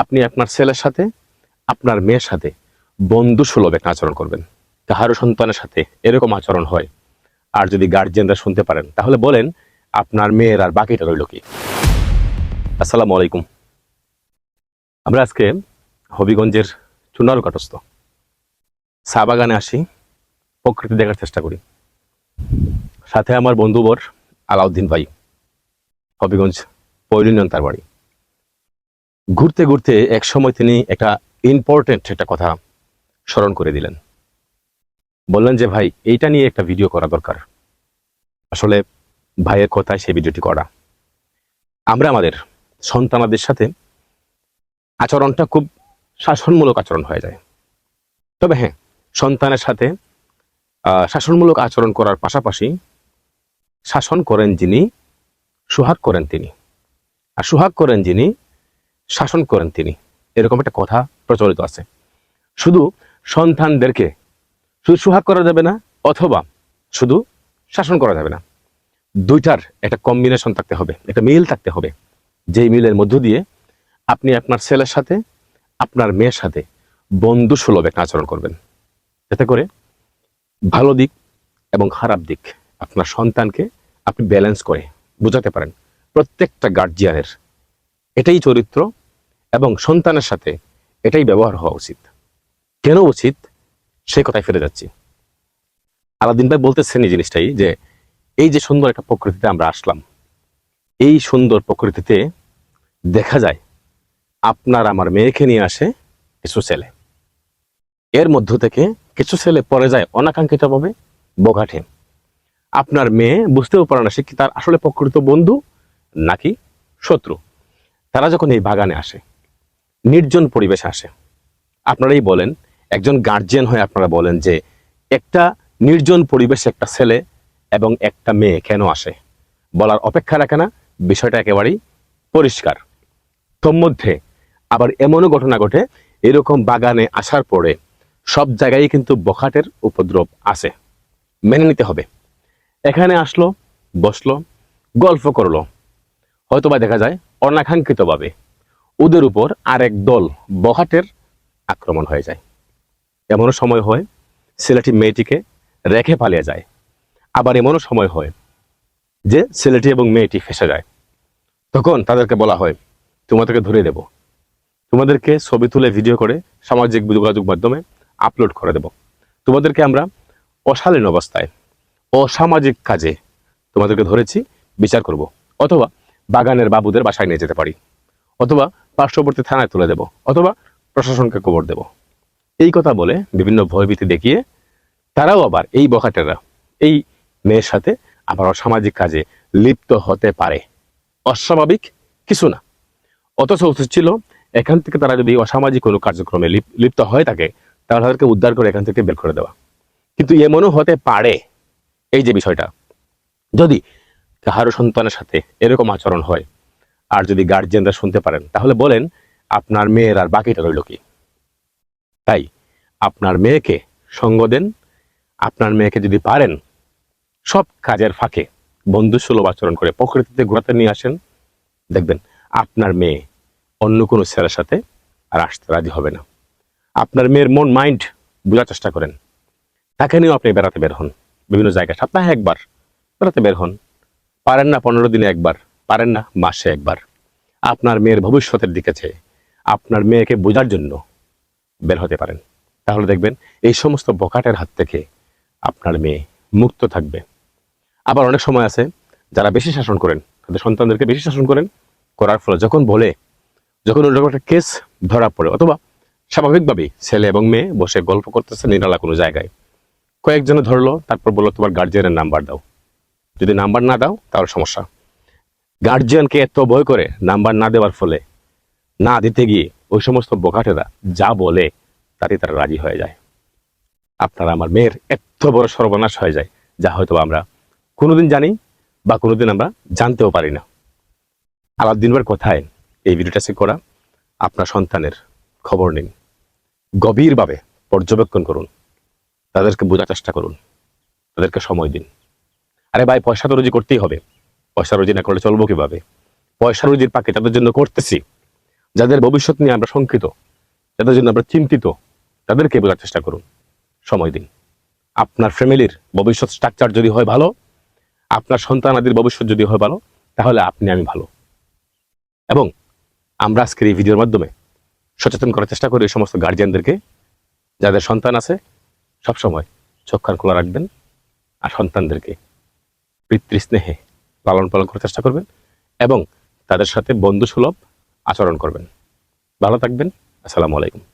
আপনি আপনার ছেলের সাথে, আপনার মেয়ের সাথে বন্ধু সুলভ আচরণ করবেন। কাহারও সন্তানের সাথে এরকম আচরণ হয়। আর যদি গার্জিয়ানরা শুনতে পারেন, তাহলে বলেন, আপনার মেয়ের আর বাকিটা রইল কি? আসসালামু আলাইকুম। আমরা আজকে হবিগঞ্জের চুনারু কাটস্থ চা বাগানে আসি, প্রকৃতি দেখার চেষ্টা করি। সাথে আমার বন্ধুবর আলাউদ্দিন ভাই, হবিগঞ্জ পৈলিনিয়ন তার বাড়ি ঘুরতে ঘুরতে এক সময় তিনি একটা ইম্পর্টেন্ট একটা কথা স্মরণ করে দিলেন। বললেন যে, ভাই, এইটা নিয়ে একটা ভিডিও করা দরকার। আসলে ভাইয়ের কথায় সেই ভিডিওটি করা। আমরা আমাদের সন্তানাদের সাথে আচরণটা খুব শাসনমূলক আচরণ হয়ে যায়। তবে হ্যাঁ সন্তানের সাথে শাসনমূলক আচরণ করার পাশাপাশি শাসন করেন যিনি, সুহাগ করেন তিনি। আর সুহাগ করেন যিনি শাসন করেন তিনি। এরকম একটা কথা প্রচলিত আছে। শুধু সন্তানদেরকে শুধু সুহাগ করা যাবে না, অথবা শুধু শাসন করা যাবে না। দুইটার একটা কম্বিনেশন থাকতে হবে, একটা মিল থাকতে হবে। যেই মিলের মধ্য দিয়ে আপনি আপনার ছেলের সাথে, আপনার মেয়ের সাথে বন্ধু সুলভ একটা আচরণ করবেন। যাতে করে ভালো দিক এবং খারাপ দিক আপনার সন্তানকে আপনি ব্যালেন্স করে বোঝাতে পারেন। প্রত্যেকটা গার্জিয়ানের এটাই চরিত্র এবং সন্তানের সাথে এটাই ব্যবহার হওয়া উচিত। কেন উচিত? সে কথায় ফিরে যাচ্ছি। আলাদিন ভাই বলতেছেন এই জিনিসটাই যে, এই যে সুন্দর একটা প্রকৃতিতে আমরা আসলাম, এই সুন্দর প্রকৃতিতে দেখা যায় আপনার আমার মেয়েকে নিয়ে আসে কিছু ছেলে। এর মধ্য থেকে কিছু ছেলে পরে যায় অনাকাঙ্ক্ষিতভাবে বগাঠে আপনার মেয়ে বুঝতেও পারে না সে কি তার আসলে প্রকৃত বন্ধু নাকি শত্রু। তারা যখন এই বাগানে আসে নির্জন পরিবেশ আসে। আপনারাই বলেন, একজন গার্জিয়ান হয়ে আপনারা বলেন যে, একটা নির্জন পরিবেশে একটা ছেলে এবং একটা মেয়ে কেন আসে? বলার অপেক্ষা রাখে না, বিষয়টা একেবারেই পরিষ্কার। তন্মধ্যে, আবার এমনও ঘটনা ঘটে, এরকম বাগানে আসার পরে সব জায়গায় কিন্তু বখাটের উপদ্রব আছে। মেনে নিতে হবে। এখানে আসলো, বসল, গল্প করল। হয়তোবা দেখা যায় অনাকাঙ্ক্ষিতভাবে। ওদের উপর আরেক দল বখাটের আক্রমণ হয়ে যায়। এমনও সময় হয়, ছেলেটি মেয়েটিকে রেখে পালিয়ে যায়। আবার এমনও সময় হয় যে ছেলেটি এবং মেয়েটি ফেসে যায়। তখন তাদেরকে বলা হয়, তোমাদেরকে ধরে দেব। তোমাদেরকে ছবি তুলে ভিডিও করে সামাজিক যোগাযোগ মাধ্যমে আপলোড করে দেব। তোমাদেরকে আমরা অশালীন অবস্থায়, অসামাজিক কাজে তোমাদেরকে ধরেছি, বিচার করব। অথবা বাগানের বাবুদের বাসায় নিয়ে যেতে পারি। অথবা পার্শ্ববর্তী থানায় তুলে দেব অথবা প্রশাসনকে খবর দেব। এই কথা বলে বিভিন্ন ভয়ভীতি দেখিয়ে তারাও আবার এই বখাটেরা এই মেয়ের সাথে আবার অসামাজিক কাজে লিপ্ত হতে পারে। অস্বাভাবিক কিছু না। অথচ উচিত ছিল, এখান থেকে তারা যদি অসামাজিক কোনো কার্যক্রমে লিপ্ত হয়ে থাকে, তাহলে তাদেরকে উদ্ধার করে এখান থেকে বের করে দেওয়া। কিন্তু এমনও হতে পারে এই যে বিষয়টা। যদি কাহারো সন্তানের সাথে এরকম আচরণ হয় আর যদি গার্জিয়ানরা শুনতে পারেন, তাহলে বলেন, আপনার মেয়ের আর বাকিটা রইল কি? তাই, আপনার মেয়েকে সঙ্গ দেন, আপনার মেয়েকে যদি পারেন, সব কাজের ফাঁকে বন্ধু সুলভ আচরণ করে প্রকৃতিতে ঘোরাতে নিয়ে আসেন। দেখবেন, আপনার মেয়ে অন্য কোনো ছেলের সাথে আর আসতে রাজি হবে না। আপনার মেয়ের মন, মাইন্ড বোঝার চেষ্টা করেন। তাকে নিয়েও আপনি বেড়াতে বের হন। বিভিন্ন জায়গায় সপ্তাহে একবার বেড়াতে বের হন। পারেন না পনেরো দিনে একবার। পারেন না মাসে একবার। আপনার মেয়ের ভবিষ্যতের দিকে চেয়ে আপনার মেয়েকে বোঝার জন্য বের হতে পারেন। তাহলে দেখবেন এই সমস্ত বকাটের হাত থেকে আপনার মেয়ে মুক্ত থাকবে। আবার অনেক সময় আছে, যারা বেশি শাসন করেন, তাদের সন্তানদেরকে বেশি শাসন করেন, করার ফলে যখন বলে, যখন ওরকম একটা কেস ধরা পড়ে, অথবা স্বাভাবিকভাবেই ছেলে এবং মেয়ে বসে গল্প করতেছে নিরালা কোনো জায়গায়, কয়েকজনে ধরলো, তারপর বলল, তোমার গার্জিয়ানের নাম্বার দাও। যদি নাম্বার না দাও, তাহলে সমস্যা। গার্জিয়ানকে এত ভয় করে নাম্বার না দেওয়ার ফলে না দিতে গিয়ে ওই সমস্ত বোকাটেরা যা বলে তাতে তারা রাজি হয়ে যায়। আপনার আমার মেয়ের এত বড় সর্বনাশ হয়ে যায়, যা হয়তো আমরা কোনোদিন জানি বা কোনোদিন আমরা জানতেও পারি না। আলাদিনবার কথায়? এই ভিডিওটা সে করা, আপনার সন্তানের খবর নিন। গভীরভাবে পর্যবেক্ষণ করুন। তাদেরকে বোঝার চেষ্টা করুন। তাদেরকে সময় দিন। আরে ভাই, পয়সা তো রুজি করতেই হবে। পয়সা রুজি না করলে চলবো কীভাবে? পয়সা রুজির পাকে তাদের জন্য করতেছি। যাদের ভবিষ্যৎ নিয়ে আমরা শঙ্কিত, যাদের জন্য আমরা চিন্তিত, তাদেরকে বোঝার চেষ্টা করুন। সময় দিন। আপনার ফ্যামিলির ভবিষ্যৎ স্ট্রাকচার যদি হয় ভালো, আপনার সন্তানাদির ভবিষ্যৎ যদি হয় ভালো, তাহলে আপনি আমি ভালো। এবং আমরা আজকের এই ভিডিওর মাধ্যমে সচেতন করার চেষ্টা করি এই সমস্ত গার্জিয়ানদেরকে যাদের সন্তান আছে, সবসময় চোখ কান খোলা রাখবেন, আর সন্তানদেরকে পিতৃস্নেহে লালন পালন করার চেষ্টা করবেন এবং তাদের সাথে বন্ধুসুলভ আচরণ করবেন। ভালো থাকবেন। আসসালামু আলাইকুম।